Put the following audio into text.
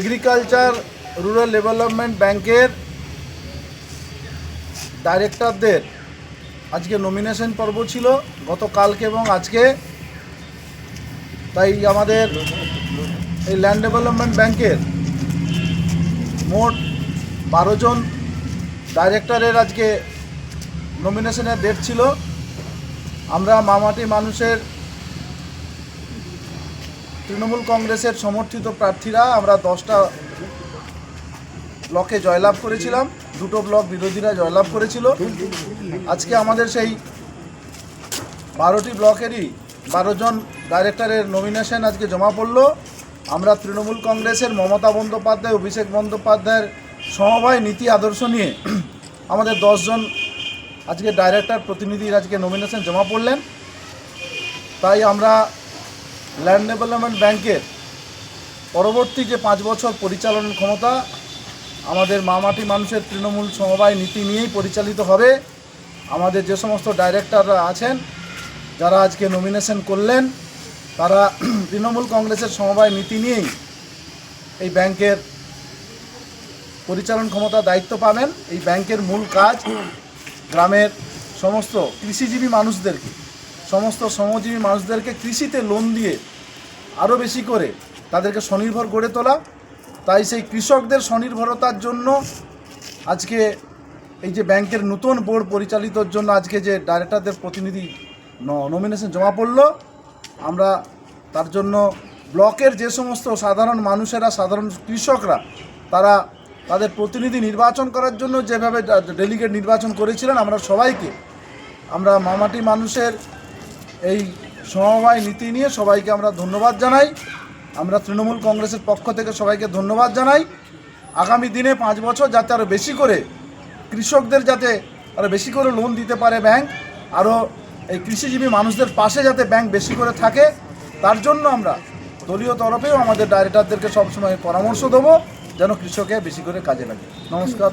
Agriculture rural development ব্যাংকের ডাইরেক্টরদের আজকে nomination পর্ব ছিল, গতকালকে এবং আজকে। তাই আমাদের এই ল্যান্ড ডেভেলপমেন্ট ব্যাংকের মোট বারো জন ডাইরেক্টরের আজকে নমিনেশনের ডেট ছিল। আমরা মামাটি মানুষের তৃণমূল কংগ্রেসের সমর্থিত প্রার্থীরা আমরা দশটা ব্লকে জয়লাভ করেছিলাম, দুটো ব্লক বিরোধীরা জয়লাভ করেছিল। আজকে আমাদের সেই বারোটি ব্লকেরই বারো জন ডাইরেক্টরের নমিনেশন আজকে জমা পড়ল। আমরা তৃণমূল কংগ্রেসের মমতা বন্দ্যোপাধ্যায়, অভিষেক বন্দ্যোপাধ্যায়ের সমবায় নীতি আদর্শ নিয়ে আমাদের দশজন আজকে ডাইরেক্টর প্রতিনিধির আজকে নমিনেশন জমা পড়লেন। তাই আমরা ল্যান্ড ডেভেলপমেন্ট ব্যাংকের পরবর্তী যে পাঁচ বছর পরিচালন ক্ষমতা, আমাদের মামাটি মানুষের তৃণমূল সমবায় নীতি নিয়েই পরিচালিত হবে। আমাদের যে সমস্ত ডাইরেক্টররা আছেন, যারা আজকে নমিনেশন করলেন, তারা তৃণমূল কংগ্রেসের সমবায় নীতি নিয়েই এই ব্যাংকের পরিচালন ক্ষমতা দায়িত্ব পাবেন। এই ব্যাংকের মূল কাজ গ্রামের সমস্ত কৃষিজীবী মানুষদেরকে। সমস্ত শ্রমজীবী মানুষদেরকে কৃষিতে লোন দিয়ে আরও বেশি করে তাদেরকে স্বনির্ভর গড়ে তোলা। তাই সেই কৃষকদের স্বনির্ভরতার জন্য আজকে এই যে ব্যাংকের নতুন বোর্ড পরিচালিতর জন্য আজকে যে ডাইরেক্টরদের প্রতিনিধি নমিনেশন জমা পড়ল, আমরা তার জন্য ব্লকের যে সমস্ত সাধারণ মানুষেরা, সাধারণ কৃষকরা, তারা তাদের প্রতিনিধি নির্বাচন করার জন্য যেভাবে ডেলিগেট নির্বাচন করেছিলেন, আমরা সবাইকে, আমরা মামাটি মানুষের এই সমবায় নীতি নিয়ে সবাইকে আমরা ধন্যবাদ জানাই। আমরা তৃণমূল কংগ্রেসের পক্ষ থেকে সবাইকে ধন্যবাদ জানাই। আগামী দিনে পাঁচ বছর যাতে আরও বেশি করে কৃষকদের যাতে আরও বেশি করে লোন দিতে পারে ব্যাংক আরও এই কৃষিজীবী মানুষদের পাশে যাতে ব্যাংক বেশি করে থাকে, তার জন্য আমরা দলীয় তরফেও আমাদের ডাইরেক্টরদেরকে সবসময় পরামর্শ দেবো, যেন কৃষকে বেশি করে কাজে লাগে। নমস্কার